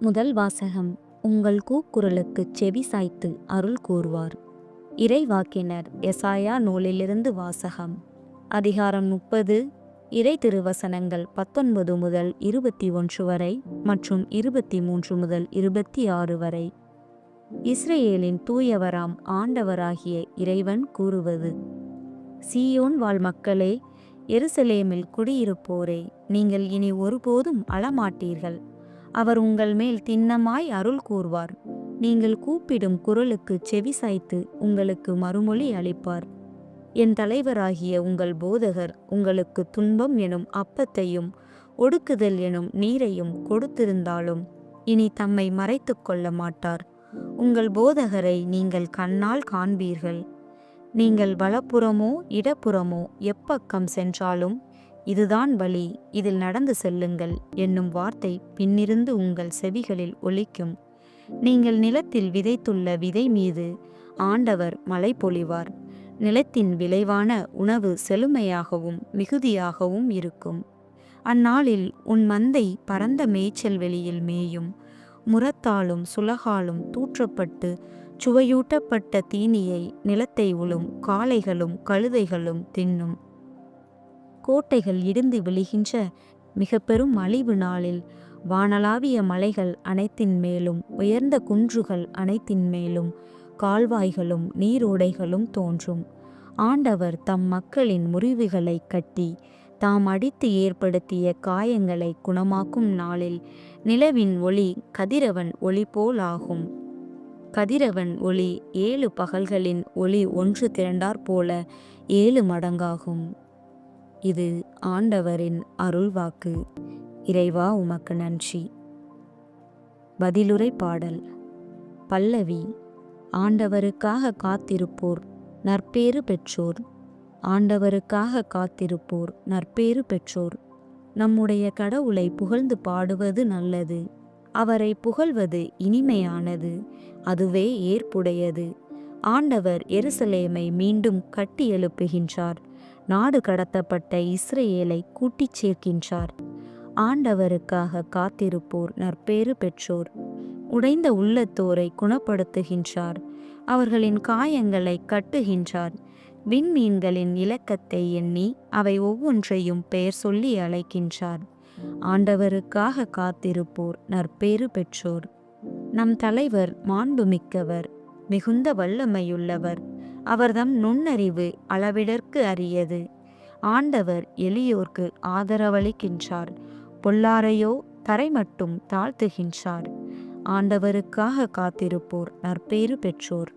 முதல் வாசகம் உங்கள் கூக்குரலுக்கு செவி சாய்த்து அருள் கூறுவார். இறைவாக்கினர் எசாயா நூலிலிருந்து வாசகம். அதிகாரம் முப்பது இறை திருவசனங்கள் பத்தொன்பது முதல் இருபத்தி ஒன்று வரை மற்றும் இருபத்தி மூன்று முதல் இருபத்தி ஆறு வரை. இஸ்ரேலின் தூயவராம் ஆண்டவராகிய இறைவன் கூறுவது சீயோன் வாழ் மக்களே எருசலேமில் குடியிருப்போரே நீங்கள் இனி ஒருபோதும் அழமாட்டீர்கள். அவர் உங்கள் மேல் திண்ணமாய் அருள் கூர்வார் நீங்கள் கூப்பிடும் குரலுக்கு செவி சாய்த்து உங்களுக்கு மறுமொழி அளிப்பார். என் தலைவராகிய உங்கள் போதகர் உங்களுக்கு துன்பம் எனும் அப்பத்தையும் ஒடுக்குதல் எனும் நீரையும் கொடுத்திருந்தாலும் இனி தம்மை மறைத்து கொள்ள மாட்டார். உங்கள் போதகரை நீங்கள் கண்ணால் காண்பீர்கள். நீங்கள் வலப்புறமோ இடப்புறமோ எப்பக்கம் சென்றாலும் இதுதான் வழி இதில் நடந்து செல்லுங்கள் என்னும் வார்த்தை பின்னிருந்து உங்கள் செவிகளில் ஒலிக்கும். நீங்கள் நிலத்தில் விதைத்துள்ள விதை மீது ஆண்டவர் மழை பொழிவார். நிலத்தின் விளைவான உணவு செழுமையாகவும் மிகுதியாகவும் இருக்கும். அந்நாளில் உன் மந்தை பரந்த மேய்ச்சல் வெளியில் மேயும். முரத்தாலும் சுலகாலும் தூற்றப்பட்டு சுவையூட்டப்பட்ட தீனியை நிலத்தை உளும் காளைகளும் கழுதைகளும் தின்னும். கோட்டைகள் இடிந்து விழுகின்ற மிக பெரும் அழிவு நாளில். வானளாவிய மலைகள் அனைத்தின் மேலும் உயர்ந்த குன்றுகள் அனைத்தின் மேலும் கால்வாய்களும் நீரோடைகளும் தோன்றும். ஆண்டவர் தம் மக்களின் முறிவுகளை கட்டி தாம் அடித்து ஏற்படுத்திய காயங்களை குணமாக்கும் நாளில் நிலவின் ஒளி கதிரவன் ஒளி போலாகும். கதிரவன் ஒளி ஏழு பகல்களின் ஒளி ஒன்று திரண்டாற் போல ஏழு மடங்காகும். இது ஆண்டவரின் அருள்வாக்கு. இறைவா உமக்கு நன்றி. பதிலுரை பாடல். பல்லவி ஆண்டவருக்காக காத்திருப்போர் நற்பேறு பெற்றோர். ஆண்டவருக்காக காத்திருப்போர் நற்பேறு பெற்றோர். நம்முடைய கடவுளை புகழ்ந்து பாடுவது நல்லது. அவரை புகழ்வது இனிமையானது. அதுவே ஏற்புடையது. ஆண்டவர் எருசலேமை மீண்டும் கட்டி எழுப்புகின்றார். நாடு கடத்தப்பட்ட இஸ்ரேலை கூட்டிச் சேர்க்கின்றார். ஆண்டவருக்காக காத்திருப்போர் நற்பேறு பெற்றோர். உடைந்த உள்ளத்தோரை குணப்படுத்துகின்றார். அவர்களின் காயங்களை கட்டுகின்றார். விண்மீன்களின் இலக்கத்தை எண்ணி அவை ஒவ்வொன்றையும் பெயர் சொல்லி அழைக்கின்றார். ஆண்டவருக்காக காத்திருப்போர் நற்பேறு பெற்றோர். நம் தலைவர் மாண்புமிக்கவர் மிகுந்த வல்லமையுள்ளவர். அவர்தம் நுண்ணறிவு அளவிடற்கு அரியது. ஆண்டவர் எளியோர்க்கு ஆதரவளிக்கின்றார். பொல்லாரையோ தரை மட்டும் தாழ்த்துகின்றார். ஆண்டவருக்காக காத்திருப்போர் நற்பேறு பெற்றோர்.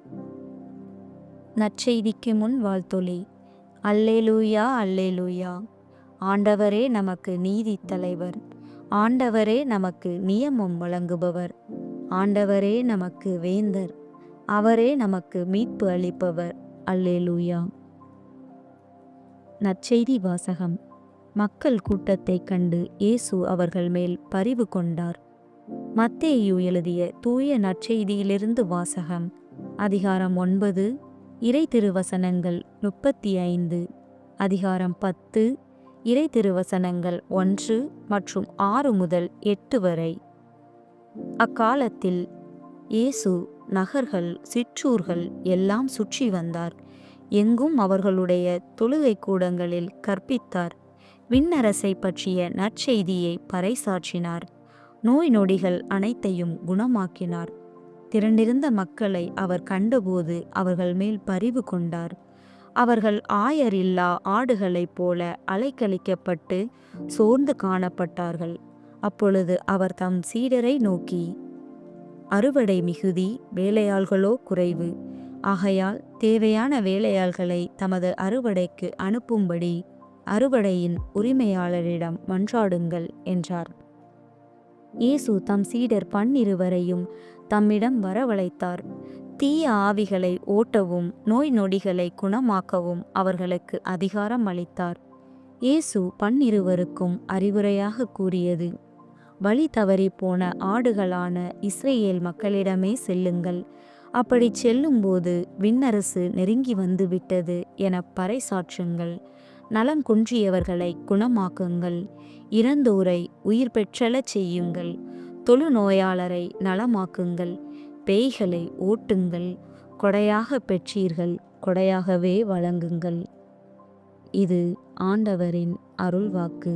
நற்செய்திக்கு முன் வாழ்த்தொலி அல்லேலூயா அல்லேலூயா. ஆண்டவரே நமக்கு நீதி தலைவர் ஆண்டவரே நமக்கு நியமம் வழங்குபவர். ஆண்டவரே நமக்கு வேந்தர். அவரே நமக்கு மீட்பு அளிப்பவர். அல்லேலூயா. நற்செய்தி வாசகம். மக்கள் கூட்டத்தைக் கண்டு இயேசு அவர்கள் மேல் பரிவு கொண்டார். மத்தேயு எழுதிய தூய நற்செய்தியிலிருந்து வாசகம். அதிகாரம் ஒன்பது இறை திருவசனங்கள் முப்பத்தி ஐந்து. அதிகாரம் பத்து இறை திருவசனங்கள் ஒன்று மற்றும் ஆறு முதல் எட்டு வரை. அக்காலத்தில் இயேசு நகர்கள் சிற்றூர்கள் எல்லாம் சுற்றி வந்தார். எங்கும் அவர்களுடைய தொழுகை கூடங்களில் கற்பித்தார். விண்ணரசை பற்றிய நற்செய்தியை பறைசாற்றினார். நோய் நொடிகள் அனைத்தையும் குணமாக்கினார். திரண்டிருந்த மக்களை அவர் கண்டபோது அவர்கள் மேல் பரிவு கொண்டார். அவர்கள் ஆயரில்லா ஆடுகளைப் போல அலைக்கழிக்கப்பட்டு சோர்ந்து காணப்பட்டார்கள். அப்பொழுது அவர் தம் சீடரை நோக்கி அறுவடை மிகுதி வேலையாள்களோ குறைவு. ஆகையால் தேவையான வேலையாள்களை தமது அறுவடைக்கு அனுப்பும்படி அறுவடையின் உரிமையாளரிடம் மன்றாடுங்கள் என்றார். இயேசு தம் சீடர் பன்னிருவரையும் தம்மிடம் வரவழைத்தார். தீய ஆவிகளை ஓட்டவும் நோய் நொடிகளை குணமாக்கவும் அவர்களுக்கு அதிகாரம் அளித்தார். இயேசு பன்னிருவருக்கும் அறிவுரையாக கூறியது. வழி தவறி போன ஆடுகளான இஸ்ரேல் மக்களிடமே செல்லுங்கள். அப்படி செல்லும்போது விண்ணரசு நெருங்கி வந்து விட்டது என பறைசாற்றுங்கள் நலங்குன்றியவர்களை குணமாக்குங்கள். இறந்தோரை உயிர் பெற்றலச் செய்யுங்கள். தொழு நோயாளரை நலமாக்குங்கள். பேய்களை ஓட்டுங்கள். கொடையாக பெற்றீர்கள். கொடையாகவே வழங்குங்கள். இது ஆண்டவரின் அருள்வாக்கு.